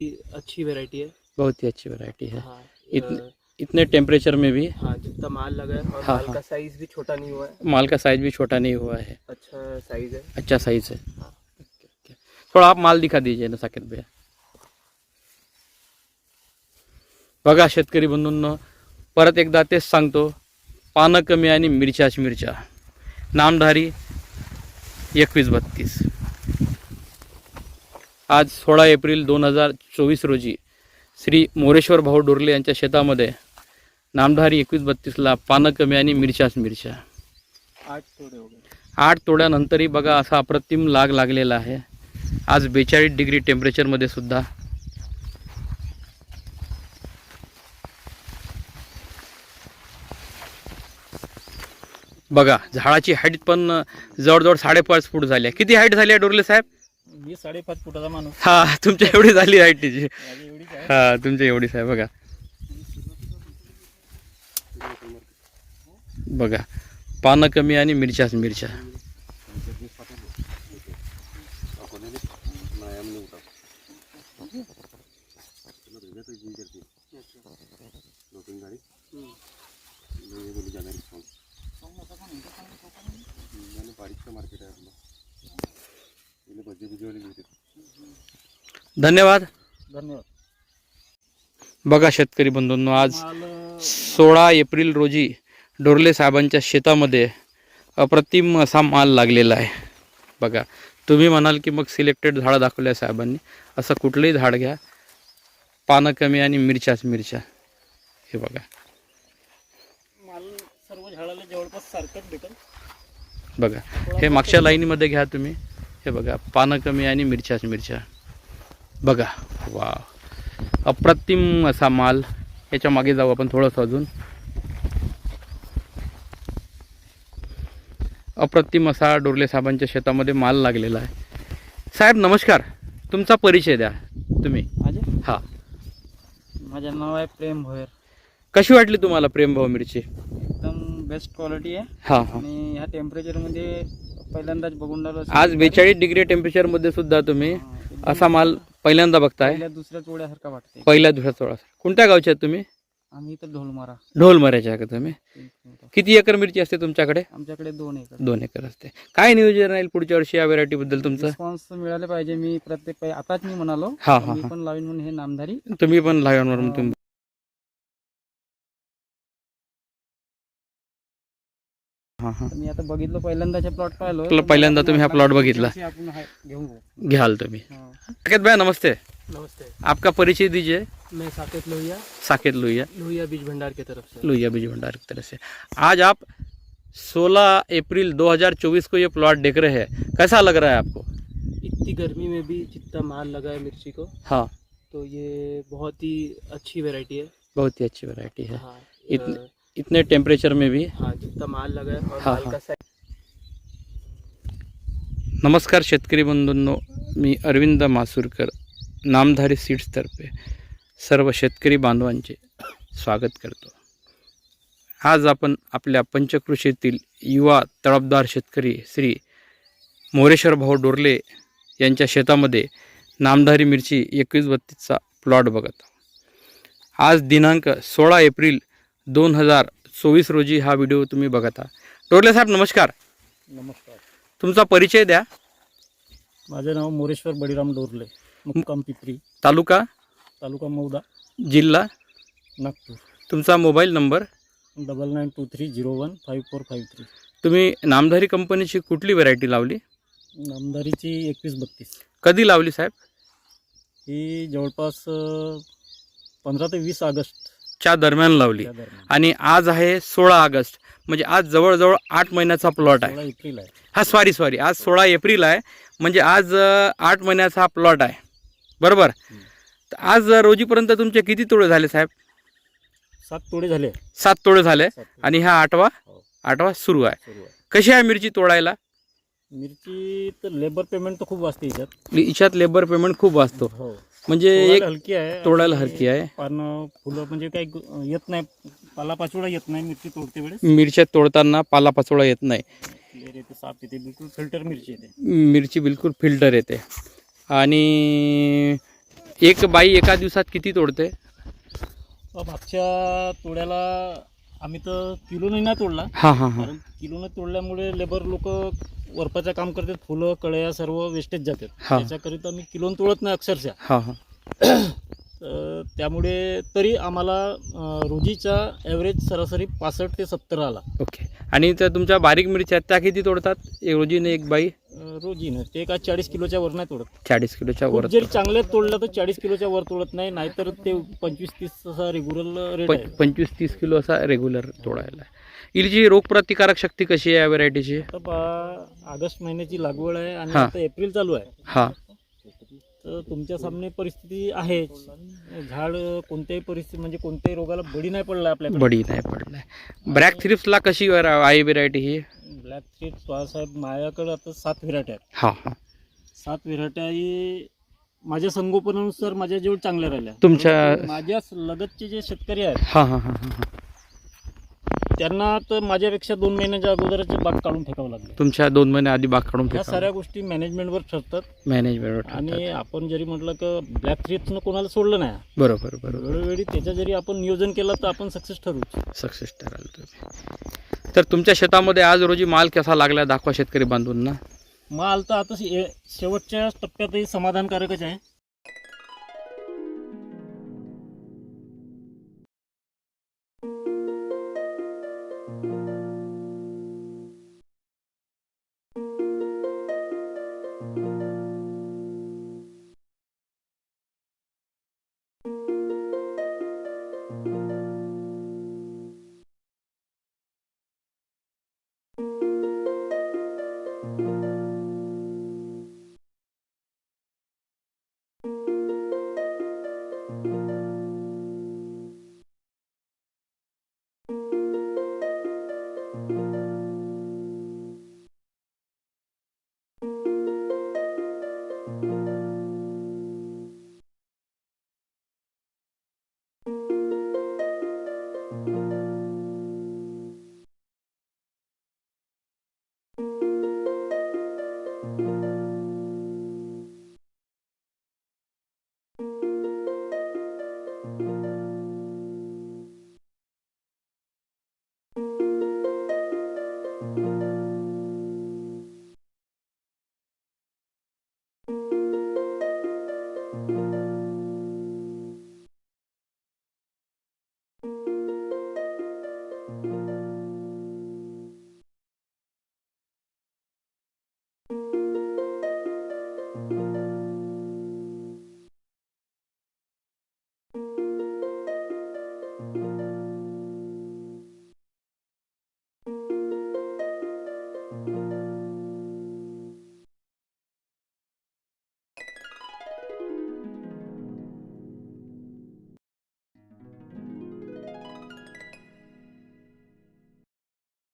अच्छी वैरायटी है। बहुत ही अच्छी वैरायटी है। हाँ इतने- इतने टेम्परेचर में भी हाँ जितना माल लगा है और हाँ, माल। का साइज भी छोटा नहीं हुआ है। माल का साइज भी छोटा नहीं हुआ है। अच्छा साइज है। अच्छा साइज है। हाँ। थोड़ा आप माल दिखा दीजिए ना साकेत भैया। बघा शेतकरी बंधूंनो परत एकदा तेच सांगतो पानं कमी आणि मिरच्याच मिरच्या. नामधारी एकवीस बत्तीस. आज सोळा एप्रिल दोन हजार चोवीस रोजी श्री मोरेश्वर भाऊ डोरले यांच्या शेतामध्ये नामधारी एकवीस बत्तीसला पानं कमी आणि मिरच्याच मिरच्या. आठ थोड़े हो गए. आठ तोड्यानंतरही बघा असा अप्रतिम लाग लागलेला आहे. आज बेचाळीस डिग्री टेम्परेचरमध्ये सुद्धा. बघा झाडाची हाईट पण जवळजवळ साडेपाच फूट झाली आहे. किती हाईट झाली आहे डोरले साहेब? साडेपाच फुटाचा माणूस. हा तुमच्या एवढी झाली हाईट तिची हा तुमच्या एवढीच आहे बघा. बघा पानं कमी आणि मिरच्याच मिरच्या. धन्यवाद. धन्यवाद. बघा शेतकरी बंधूंनो आज सोळा एप्रिल रोजी डोरले साहेबांच्या शेतामध्ये अप्रतिम असा माल लागलेला आहे. बघा तुम्ही म्हणाल की मग सिलेक्टेड झाडं दाखवल्या साहेबांनी. असं कुठलंही झाड घ्या. पानं कमी आणि मिरच्याच मिरच्या. हे बघा. माल सर्व झाडाला जवळपास सारखंच भेटेल. बघा हे मागच्या लाईनीमध्ये घ्या तुम्ही. हे बघा पानं कमी आणि मिरच्याच मिरच्या. बघा वा अप्रतिम असा माल. याच्या मागे जाऊ आपण थोडंसं अजून. अप्रतिम असा डोरले साहेबांच्या शेतामध्ये माल लागलेला आहे. साहेब नमस्कार. तुमचा परिचय द्या तुम्ही. हा. माझं नाव आहे प्रेम भोयर. कशी वाटली तुम्हाला प्रेमभाऊ मिरची? एकदम बेस्ट क्वालिटी आहे. हां हां. आणि ह्या टेम्परेचरमध्ये पहिल्यांदाच बघून राहिलो आज बेचाळीस डिग्री टेम्परेचरमध्ये सुद्धा तुम्ही असा माल पहिल्यांदा बघताय. पहिल्या दुसऱ्या चोळ्यासारखा वाटते पहिल्या दिवसात सोळा कोणत्या गावचे आहेत तुम्ही? आम्ही इथं ढोलमारा. ढोलमऱ्याचे आहे का तुम्ही? किती एकर मिरची असते तुमच्याकडे? आमच्याकडे दोन एकर. दोन एकर असते. काय नियोजन राहील पुढच्या वर्षी या व्हेरायटी बद्दल तुमचं? रिस्पॉन्स मिळाले पाहिजे. मी प्रत्येक आताच मी म्हणालो हा हा मी हा. पण लावीन म्हणून हे नामधारी. तुम्ही पण लाईव्हवरून तुम्ही हा हा. मी आता बघितलं पहिल्यांदाचे प्लॉट पाहिलो पहिल्यांदा तुम्ही हा plot बघितला. आपण घेऊन घ्याल तुम्ही. साकेत भाई नमस्ते. नमस्ते. आपका परिचय दीजिए. मैं साकेत लोहिया. साकेत लोहिया. लोहिया बीज भंडार की तरफ़ से. लोहिया बीज भंडार की तरफ़ से. आज आप 16 अप्रैल 2024 को ये प्लॉट देख रहे हैं. कैसा लग रहा है आपको? इतनी गर्मी में भी जितना माल लगा है मिर्ची को हाँ. तो ये बहुत ही अच्छी वैरायटी है। बहुत ही अच्छी वैरायटी है. हाँ इतने- इतने टेम्परेचर में भी हाँ जितना माल लगा है और हाँ, माल. का साइज नमस्कार शेतकरी बंधूंनो मी अरविंद मासुरकर नामधारी सीड्सतर्फे सर्व शेतकरी बांधवांचे स्वागत करतो आज आपण आपल्या पंचकृषीतील युवा तळपदार शेतकरी श्री मोरेश्वर भाऊ डोरले यांच्या शेतामध्ये नामधारी मिरची एकवीस बत्तीसचा प्लॉट बघत. आज दिनांक सोळा एप्रिल दोन हजार चोवीस रोजी हा व्हिडिओ तुम्ही बघत आहात. डोरले साहेब नमस्कार. नमस्कार. तुमचा परिचय द्या. माझे नाव मोरेश्वर बळीराम डोरले मुक्काम पिपरी. तालुका? तालुका मौदा. जिल्हा? नागपूर. तुमचा mobile number? Double nine two three zero one five four five three. तुम्ही नामधारी कंपनीची कुठली व्हरायटी लावली? नामदारीची एकवीस बत्तीस. कधी लावली साहेब? ही जवळपास पंधरा ते वीस ऑगस्ट च्या दरम्यान लावली. दरम्यान. आणि आज आहे सोळा ऑगस्ट. म्हणजे आज जवळजवळ आठ महिन्याचा प्लॉट आहे. सोळा एप्रिल आहे. हा सॉरी सॉरी आज सोळा एप्रिल आहे. म्हणजे आज अं, आठ महिन्याचा हा प्लॉट आहे. बरोबर. तर आज अं, रोजीपर्यंत तुमचे किती तोडे झाले साहेब? सात तोडे झाले. सात तोडे झाले. सात तोडे आणि हा आठवा? हो. आठवा सुरू आहे. सुरू आहे. कशी आहे मिरची तोडायला? मिरची तर लेबर पेमेंट तर खूप वाजते याच्यात. हिच्यात लेबर पेमेंट खूप वाचतो. हो. म्हणजे एक हलकी आहे तोडायला हलकी आहे. पानं फुलं म्हणजे काही येत नाही पालापाचोळा येत नाही मिरची तोडते वेळेस. मिरच्या तोडताना पालापाचोळा येत नाही. येते साफ येते बिलकुल फिल्टर मिरची येते. मिरची बिलकुल फिल्टर येते. आणि एक बाई एका दिवसात किती तोडते? मागच्या तोड्याला आम्ही तर किलोने नाही तोडला. हां हां हां. कारण किलोने तोडल्यामुळे लेबर लोक वरपाचं काम करतात फुलं कळ्या सर्व वेस्टेज जातात. हा. त्याच्याकरिता मी किलोन तोडत नाही अक्षरशः. हां हां. तर त्यामुळे तरी आम्हाला अ, रोजीचा ॲव्हरेज सरासरी पासष्ट ते सत्तर आला. ओके. आणि त्या तुमच्या बारीक मिरच्या त्या किती तोडतात? एक रोजीने एक बाई? रोजीनं ते का चाळीस किलोच्या वर नाही तोडत. चाळीस किलोच्या वर जरी चांगले तोडलं तर चाळीस किलोच्या वर तोडत नाही नाहीतर ते पंचवीस तीस असा रेग्युलर रेट पं- आहे. पंचवीस तीस किलो असा रेग्युलर तोडायला हिची रोगप्रतिकारक शक्ती कशी आहे या व्हरायटीची आता पहा ऑगस्ट महिन्याची लागवड आहे आणि हा. आता एप्रिल चालू आहे. हां. तर तुमच्या सामने परिस्थिती आहे. झाड कोणत्याही परिस्थिती म्हणजे कोणत्याही रोगाला बळी नाही पडला आपल्याकडे. बडी नाही पडलाय ब्रॅक थ्रिप्सला कशी वर- आहे व्हरायटी ही? ब्लॅक थ्रीट बाळासाहेब माझ्याकडे आता सात व्हेरायट्या आहेत. हां. हां सात व्हेरायट्या ही माझ्या संगोपनानुसार माझ्या जेवढ चांगल्या राहिल्या. तुमच्या- परंतु माझ्या लगतचे जे शेतकरी आहेत हां हां हां हां हां. त्यांना तर माझ्यापेक्षा दोन महिन्याच्या अगोदरच बाग काढून फेकावं लागलं. तुमच्या दोन महिने आधी बाग काढून ह्या साऱ्या गोष्टी मॅनेजमेंटवर ठरतात. मॅनेजमेंट आणि आपण जरी म्हटलं की ब्लॅक थ्रीटनं कोणाला सोडलं नाही. बरोबर बरोबर. वेळोवेळी त्याच्या जरी आपण नियोजन केलं तर आपण सक्सेस ठरू सक्सेस ठराल तुम्ही. तर तुमच्या शेतामध्ये आज रोजी माल कसा लागला दाखवा शेतकरी बांधूंना. माल तर आता शे- शेवटच्या टप्प्यातही समाधानकारकच आहे.